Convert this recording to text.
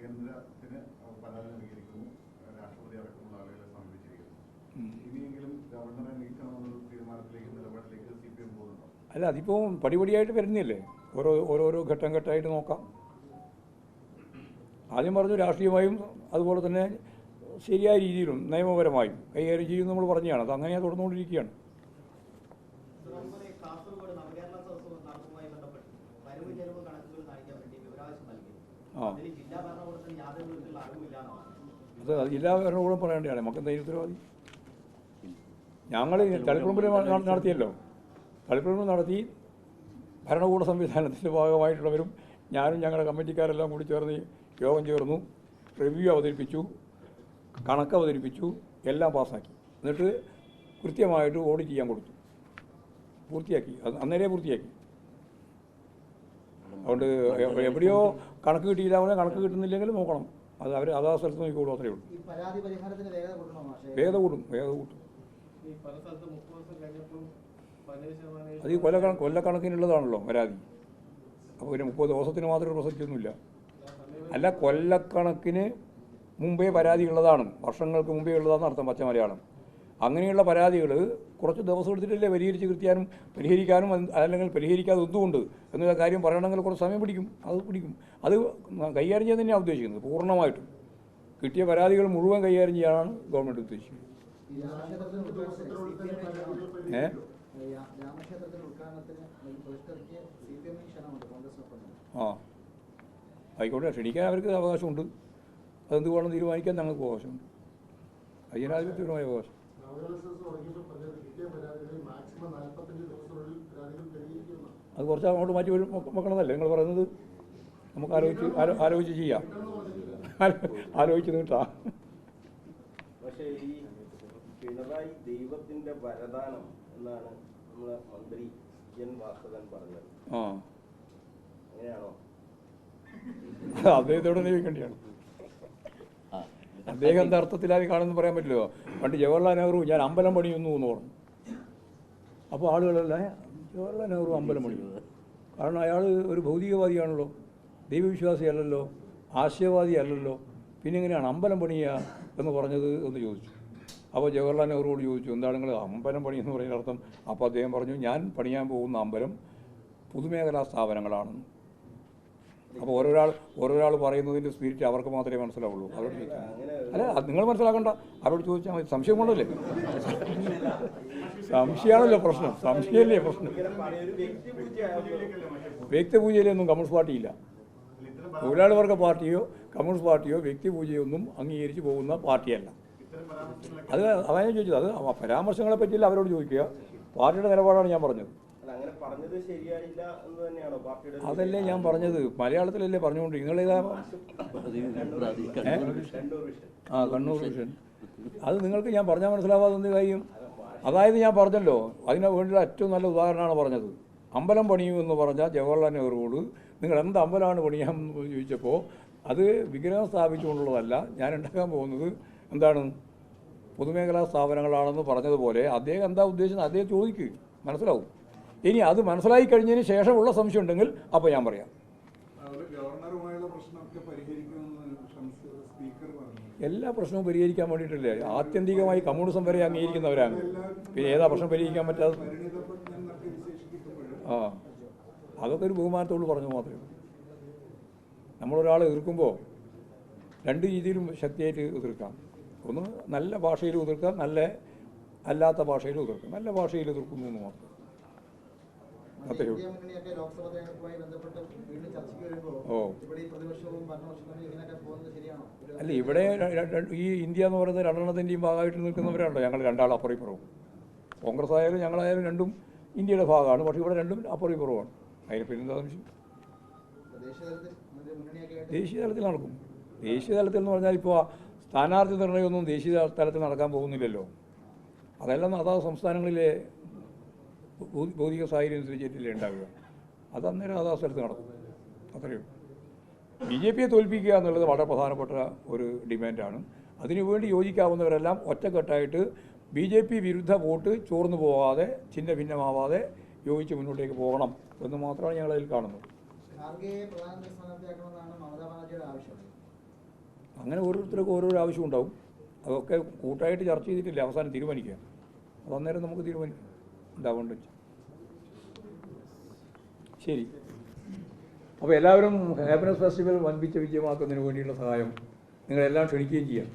കേന്ദ്രത്തിന് പരാതി നൽകിയിരിക്കുന്നു. രാഷ്ട്രപതി അടക്കമുള്ള ആളുകളെ സമീപിച്ചിരിക്കുന്നു. ഇനിയെങ്കിലും ഗവർണറെ നീക്കണമെന്നൊരു തീരുമാനത്തിലേക്ക് നിലപാടിലേക്ക് സി പി എം പോകുന്നുണ്ടോ? അല്ല അതിപ്പോൾ പടിപടിയായിട്ട് വരുന്നില്ലേ? ഓരോ ഓരോരോ ഘട്ടം ഘട്ടമായിട്ട് നോക്കാം. ആദ്യം പറഞ്ഞു രാഷ്ട്രീയമായും അതുപോലെ തന്നെ ശരിയായ രീതിയിലും നിയമപരമായും കൈകാര്യം ചെയ്യും നമ്മൾ പറഞ്ഞതാണ്. അത് അങ്ങനെ തുടർന്നുകൊണ്ടിരിക്കുകയാണ്. ആ. അത് ജില്ലാ ഭരണകൂടം പറയേണ്ടതാണ് നമുക്ക് എന്തെങ്കിലും ഉത്തരവാദി? ഞങ്ങൾ തളിപ്പറമ്പിൽ നടത്തിയല്ലോ. തളിപ്പറമ്പിൽ നടത്തി ഭരണകൂട സംവിധാനത്തിന്റെ ഭാഗമായിട്ടുള്ളവരും ഞാനും ഞങ്ങളുടെ കമ്മിറ്റിക്കാരെല്ലാം കൂടി ചേർന്ന് യോഗം ചേർന്നു. റിവ്യൂ അവതരിപ്പിച്ചു. കണക്ക് അവതരിപ്പിച്ചു. എല്ലാം പാസ്സാക്കി. എന്നിട്ട് കൃത്യമായിട്ട് ഓഡിറ്റ് ചെയ്യാൻ കൊടുത്തു. പൂർത്തിയാക്കി. അന്നേരെ പൂർത്തിയാക്കി. അതുകൊണ്ട് എവിടെയോ കണക്ക് കിട്ടിയില്ല പറഞ്ഞാൽ കണക്ക് കിട്ടുന്നില്ലെങ്കിൽ നോക്കണം. അത് അവർ അതാ സ്ഥലത്ത് നോക്കിക്കോളൂ അത്രയേ ഉള്ളൂ. ഈ പരാതി പരിഹാരത്തിന് വേഗത കൂടും വേഗത കൂട്ടും അത് ഈ കൊല്ല കൊല്ലക്കണക്കിനുള്ളതാണല്ലോ പരാതി. അപ്പോൾ ഒരു മുപ്പത് ദിവസത്തിന് മാത്രമേ പ്രസക്തിയൊന്നുമില്ല. അല്ല കൊല്ലക്കണക്കിന് മുമ്പേ പരാതി ഉള്ളതാണ് വർഷങ്ങൾക്ക് മുമ്പേ ഉള്ളതാണെന്ന് അർത്ഥം പച്ച മലയാളം. അങ്ങനെയുള്ള പരാതികൾ കുറച്ച് ദിവസം എടുത്തിട്ടല്ലേ പരിഹരിച്ച് കൃത്യാനും പരിഹരിക്കാനും അതല്ലെങ്കിൽ അല്ലെങ്കിൽ പരിഹരിക്കാതെ എന്തുകൊണ്ട് എന്നുള്ള കാര്യം പറയണമെങ്കിൽ കുറച്ച് സമയം പിടിക്കും. അത് പിടിക്കും. അത് കൈകാര്യം ചെയ്യാൻ തന്നെയാണ് ഉദ്ദേശിക്കുന്നത് പൂർണമായിട്ടും. കിട്ടിയ പരാതികൾ മുഴുവൻ കൈകാര്യം ചെയ്യാനാണ് ഗവൺമെന്റ് ഉദ്ദേശിക്കുന്നത്. ഏ? ആ. ആയിക്കോട്ടെ ക്ഷണിക്കാൻ അവർക്ക് അവകാശമുണ്ട്. അതെന്ത് വേണം തീരുമാനിക്കാൻ ഞങ്ങൾക്ക് അവകാശമുണ്ട്. അത് ജനാധിപത്യപരമായ അവകാശം. അത് കുറച്ച് അങ്ങോട്ട് മാറ്റി വരും വെക്കണമെന്നല്ലേ നിങ്ങൾ പറയുന്നത്? നമുക്ക് ആലോചിച്ച് ആലോ- ആലോചിച്ച് ചെയ്യാം. ആലോചിച്ചത് ആലോചിച്ച് നീട്ടാം പക്ഷേ ഈ പിണറായി ദൈവത്തിന്റെ വരദാനം എന്നാണ് നമ്മളെ മന്ത്രി എൻ വാസവൻ പറഞ്ഞത്. ആ. അങ്ങനെയാണോ? അദ്ദേഹത്തോട് അദ്ദേഹം എന്താ അർത്ഥത്തിലായി കാണുമെന്ന് പറയാൻ പറ്റില്ലല്ലോ പണ്ട് ജവഹർലാൽ നെഹ്റു ഞാൻ അമ്പലം പണിയുന്നു എന്ന് പറഞ്ഞു. അപ്പോൾ ആളുകളല്ല "ഏ, ജവഹർലാൽ നെഹ്റു അമ്പലം പണിയുന്നത് കാരണം അയാൾ ഒരു ഭൗതികവാദിയാണല്ലോ ദൈവവിശ്വാസിയല്ലല്ലോ ആശയവാദി അല്ലല്ലോ പിന്നെ എങ്ങനെയാണ് അമ്പലം പണിയുക എന്ന് പറഞ്ഞത് എന്ന് ചോദിച്ചു. അപ്പോൾ ജവഹർലാൽ നെഹ്റുവോട് ചോദിച്ചു എന്താണ് നിങ്ങൾ അമ്പലം പണി എന്ന് പറയുന്ന അർത്ഥം അപ്പോൾ അദ്ദേഹം പറഞ്ഞു ഞാൻ പണിയാൻ പോകുന്ന അമ്പലം പൊതുമേഖലാ സ്ഥാപനങ്ങളാണെന്ന്. അപ്പോൾ ഓരോരാൾ ഓരോരാൾ പറയുന്നതിന്റെ സ്പിരിറ്റ് അവർക്ക് മാത്രമേ മനസ്സിലാവുള്ളൂ. അവരോട് ചോദിച്ചാൽ അല്ല നിങ്ങൾ മനസ്സിലാക്കണ്ട. അവരോട് ചോദിച്ചാൽ മതി. സംശയം കൊണ്ടല്ലേ? സംശയമാണല്ലോ പ്രശ്നം. സംശയമല്ലേ പ്രശ്നം? വ്യക്തിപൂജയിലൊന്നും കമ്മ്യൂണിസ്റ്റ് പാർട്ടിയില്ല. തൊഴിലാളി വർഗ പാർട്ടിയോ കമ്മ്യൂണിസ്റ്റ് പാർട്ടിയോ വ്യക്തിപൂജയോ ഒന്നും അംഗീകരിച്ചു പോകുന്ന പാർട്ടിയല്ല. അത് ഞാൻ ചോദിച്ചത്. അത് പരാമർശങ്ങളെ പറ്റിയില്ല അവരോട് ചോദിക്കുക. പാർട്ടിയുടെ നിലപാടാണ് ഞാൻ പറഞ്ഞത്. അതല്ലേ ഞാൻ പറഞ്ഞത്. മലയാളത്തിലല്ലേ പറഞ്ഞുകൊണ്ട് നിങ്ങളേതാ ആ കണ്ണൂർ വിഷൻ. അത് നിങ്ങൾക്ക് ഞാൻ പറഞ്ഞാൽ മനസ്സിലാവാതെ എന്ത് കാര്യം? അതായത് ഞാൻ പറഞ്ഞല്ലോ അതിന് വേണ്ടിയുള്ള ഏറ്റവും നല്ല ഉദാഹരണമാണ് പറഞ്ഞത്. അമ്പലം പണിയും എന്ന് പറഞ്ഞാൽ ജവഹർലാൽ നെഹ്റുവോട് നിങ്ങൾ എന്ത് അമ്പലമാണ് പണിയാൻ ചോദിച്ചപ്പോൾ അത് വിഗ്രഹം സ്ഥാപിച്ചുകൊണ്ടുള്ളതല്ല ഞാൻ ഉണ്ടാക്കാൻ പോകുന്നത് എന്താണ്? പൊതുമേഖലാ സ്ഥാപനങ്ങളാണെന്ന് പറഞ്ഞതുപോലെ അദ്ദേഹം എന്താ ഉദ്ദേശിച്ചത്? അദ്ദേഹം ചോദിക്കുക മനസ്സിലാവും. ഇനി അത് മനസ്സിലായി കഴിഞ്ഞതിന് ശേഷമുള്ള സംശയം ഉണ്ടെങ്കിൽ അപ്പോൾ ഞാൻ പറയാം. എല്ലാ പ്രശ്നവും പരിഹരിക്കാൻ വേണ്ടിയിട്ടല്ലേ? ആത്യന്തികമായി കമ്മ്യൂണിസം വരെ അംഗീകരിക്കുന്നവരാണ്. പിന്നെ ഏതാ പ്രശ്നം പരിഹരിക്കാൻ പറ്റാതെ ആ. അതൊക്കെ ഒരു ബഹുമാനത്തോട് പറഞ്ഞു മാത്രമേ ഉള്ളൂ. നമ്മളൊരാളെ എതിർക്കുമ്പോൾ രണ്ട് രീതിയിലും ശക്തിയായിട്ട് എതിർക്കാം. ഒന്ന് നല്ല ഭാഷയിൽ എതിർക്കാം. നല്ല അല്ലാത്ത ഭാഷയിൽ എതിർക്കാം. നല്ല ഭാഷയിൽ എതിർക്കുന്നു എന്ന് മാത്രം. ശരിയാണോ? അല്ല ഇവിടെ ഈ ഇന്ത്യ എന്ന് പറയുന്നത് രണ്ടെണ്ണത്തിന്റെയും ഭാഗമായിട്ട് നിൽക്കുന്നവരാണല്ലോ ഞങ്ങൾ രണ്ടാൾ അപ്പുറം ഇപ്പുറവും കോൺഗ്രസ് ആയാലും ഞങ്ങളായാലും രണ്ടും ഇന്ത്യയുടെ ഭാഗമാണ് പക്ഷേ ഇവിടെ രണ്ടും അപ്പുറം ഇപ്പുറമാണ് അതിന് പിന്നെന്താ സംശയം? ദേശീയ തലത്തിൽ നടക്കും. ദേശീയ തലത്തിൽ എന്ന് പറഞ്ഞാൽ ഇപ്പോൾ സ്ഥാനാർത്ഥി നിർണയമൊന്നും ദേശീയ തലത്തിൽ നടക്കാൻ പോകുന്നില്ലല്ലോ. അതെല്ലാം അതാത് സംസ്ഥാനങ്ങളിലെ ഭൗതിക സാഹചര്യം അനുസരിച്ചിട്ടല്ലേ ഉണ്ടാവുക. അത് അന്നേരം അതാ സ്ഥലത്ത് നടക്കും. അത്രയും ബി ജെ പിയെ തോൽപ്പിക്കുക എന്നുള്ളത് വളരെ പ്രധാനപ്പെട്ട ഒരു ഡിമാൻഡാണ്. അതിനുവേണ്ടി യോജിക്കാവുന്നവരെല്ലാം ഒറ്റക്കെട്ടായിട്ട് ബി ജെ പി വിരുദ്ധ വോട്ട് ചോർന്നു പോകാതെ ചിഹ്ന ഭിന്നമാവാതെ യോജിച്ച് മുന്നോട്ടേക്ക് പോകണം എന്ന് മാത്രമാണ് ഞങ്ങളതിൽ കാണുന്നത്. അങ്ങനെ ഓരോരുത്തർക്കും ഓരോരോ ആവശ്യം ഉണ്ടാവും. അതൊക്കെ കൂട്ടായിട്ട് ചർച്ച ചെയ്തിട്ടില്ല. അവസാനം തീരുമാനിക്കുക അത് അന്നേരം നമുക്ക് തീരുമാനിക്കാം. എന്താവേണ്ട ശരി. അപ്പോൾ എല്ലാവരും ഹാപ്പിനെസ് ഫെസ്റ്റിവൽ വൻപിച്ച വിജയമാക്കുന്നതിന് വേണ്ടിയുള്ള സഹായം നിങ്ങളെല്ലാം ക്ഷണിക്കുകയും ചെയ്യാം.